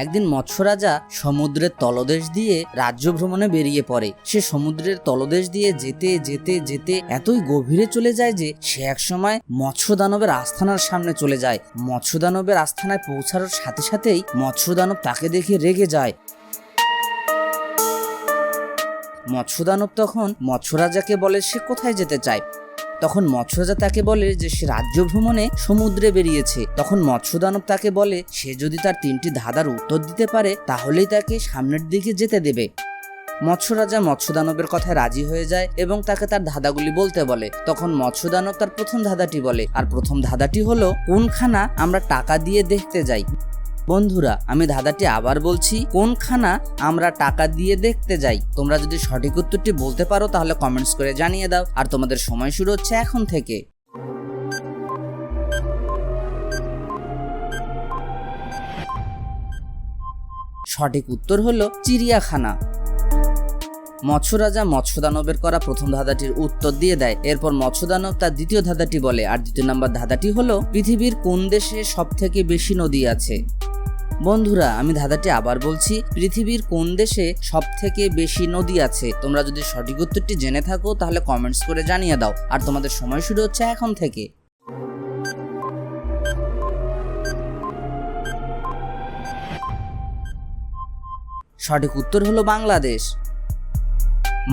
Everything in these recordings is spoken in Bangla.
একদিন মৎস্য রাজা সমুদ্রের তলদেশ দিয়ে রাজ্য ভ্রমণে বেরিয়ে পড়ে। সে সমুদ্রের তলদেশ দিয়ে যেতে যেতে যেতে এতই গভীরে চলে যায় যে সে একসময় মৎস্য দানবের আস্থানার সামনে চলে যায়। মৎস্য দানবের আস্থানায় পৌঁছানোর সাথে সাথেই মৎস্য দানব তাকে দেখে রেগে যায়। মৎস্যদানব তখন মৎস্যরাজাকে বলে, সে কোথায় যেতে চায়? তখন মৎস্যরাজা তাকে বলে যে সে রাজ্য ভ্রমণে সমুদ্রে বেরিয়েছে। তখন মৎস্যদানব তাকে বলে, সে যদি তার তিনটি ধাঁধার উত্তর দিতে পারে, তাহলেই তাকে সামনের দিকে যেতে দেবে। মৎস্য মৎস্যরাজা মৎস্যদানবের কথায় রাজি হয়ে যায় এবং তাকে তার ধাঁধাগুলি বলতে বলে। তখন মৎস্যদানব তার প্রথম ধাঁধাটি বলে, আর প্রথম ধাঁধাটি হলো, কোনখানা আমরা টাকা দিয়ে দেখতে যাই? বন্ধুরা, আমি ধাঁধাটি আবার বলছি, কোনখানা আমরা টাকা দিয়ে দেখতে যাই? তোমরা যদি সঠিক উত্তরটি বলতে পারো, তাহলে কমেন্টস করে জানিয়ে দাও। আর তোমাদের সময় শুরু হচ্ছে এখন থেকে। সঠিক উত্তর হলো চিড়িয়াখানা। মৎস্যরাজা মৎস্যদানবের করা প্রথম ধাঁধাটির উত্তর দিয়ে দেয়। এরপর মৎস্যদানব তার দ্বিতীয় ধাঁধাটি বলে। আর দ্বিতীয় নাম্বার ধাঁধাটি হলো, পৃথিবীর কোন দেশে সব থেকে বেশি নদী আছে? বন্ধুরা, আমি ধাঁধাটি আবার বলছি, পৃথিবীর কোন দেশে সব থেকে বেশি নদী আছে? তোমরা যদি সঠিক উত্তরটি জেনে থাকো, তাহলে কমেন্টস করে জানিয়ে দাও। আর তোমাদের সময় শুরু হচ্ছে এখন থেকে। সঠিক উত্তর হলো বাংলাদেশ।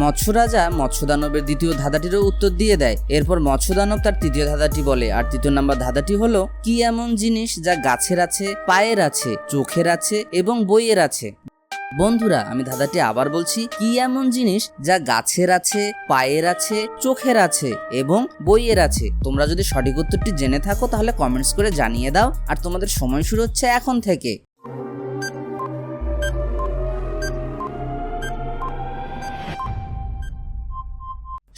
মৎস্যরাজা মৎস্যদানবের দ্বিতীয় ধাঁধাটিরও উত্তর দিয়ে দেয়। এরপর মৎস্যদানব তার তৃতীয় ধাঁধাটি বলে, আর তৃতীয় নাম্বার ধাঁধাটি হলো, কি এমন জিনিস যা গাছের আছে, পায়ের আছে, চোখের আছে এবং বইয়ের আছে? বন্ধুরা, আমি ধাঁধাটি আবার বলছি, কি এমন জিনিস যা গাছের আছে, পায়ের আছে, চোখের আছে এবং বইয়ের আছে? তোমরা যদি সঠিক উত্তরটি জেনে থাকো, তাহলে কমেন্টস করে জানিয়ে দাও, আর তোমাদের সময় শুরু হচ্ছে এখন থেকে।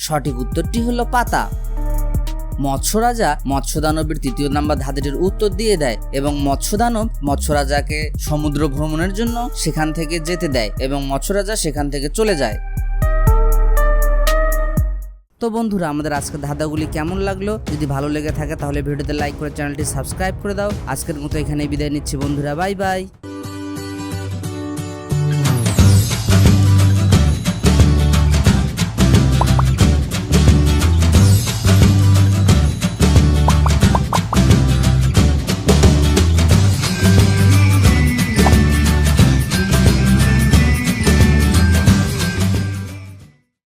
সঠিক উত্তরটি হলো পাতা। মৎস্য মৎস্যরাজা মৎস্যদানবের তৃতীয় নাম্বার ধাঁধাটির উত্তর দিয়ে দেয় এবং মৎস্যদানব মৎস্যরাজাকে সমুদ্র ভ্রমণের জন্য সেখান থেকে যেতে দেয় এবং মৎস্যরাজা সেখান থেকে চলে যায়। তো বন্ধুরা, আমাদের আজকের ধাঁধাগুলি কেমন লাগল? যদি ভালো লেগে থাকে তাহলে ভিডিওতে লাইক করে চ্যানেলটি সাবস্ক্রাইব করে দাও। আজকের মতো এখানে বিদায় নিচ্ছি বন্ধুরা বাই বাই